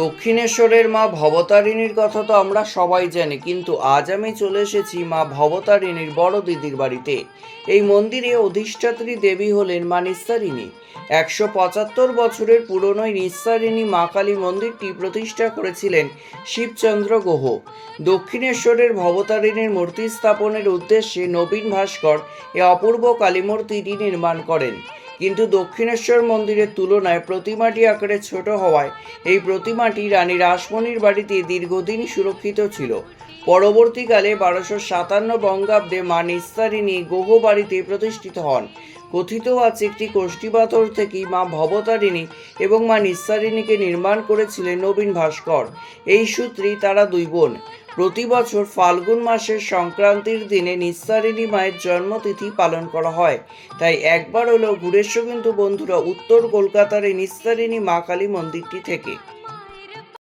দক্ষিণেশ্বরের মা ভবতারিণীর কথা তো আমরা সবাই জানি, কিন্তু আজ আমি চলে এসেছি মা ভবতারিণীর বড় দিদির বাড়িতে। এই মন্দিরে অধিষ্ঠাত্রী দেবী হলেন মা নিস্তারিণী। একশো পঁচাত্তর বছরের পুরনো নিস্তারিণী মা কালী মন্দিরটি প্রতিষ্ঠা করেছিলেন শিবচন্দ্র গুহ। দক্ষিণেশ্বরের ভবতারিণীর মূর্তি স্থাপনের উদ্দেশ্যে নবীন ভাস্কর এ অপূর্ব কালীমূর্তিটি নির্মাণ করেন। কিন্তু দক্ষিণেশ্বর মন্দিরের তুলনায় প্রতিমাটি আকারে ছোট হওয়ায় এই প্রতিমাটি রানী রাসমণির বাড়িতে দীর্ঘদিন সুরক্ষিত ছিল। পরবর্তীকালে বারোশো সাতান্ন বঙ্গাব্দে মা নিস্তারিণী গোহ বাড়িতে প্রতিষ্ঠিত হন। কথিত আছে, একটি কোষ্ঠীপাথর থেকেই মা ভবতারিণী এবং মা নিস্তারিণীকে নির্মাণ করেছিলেন নবীন ভাস্কর। এই সূত্রেই তারা দুই বোন। প্রতি বছর ফাল্গুন মাসের সংক্রান্তির দিনে নিস্তারিণী মায়ের জন্মতিথি পালন করা হয়। তাই একবার হলেও ঘুরে কিন্তু বন্ধুরা উত্তর কলকাতার এই নিস্তারিণী মা কালী মন্দিরটি থেকে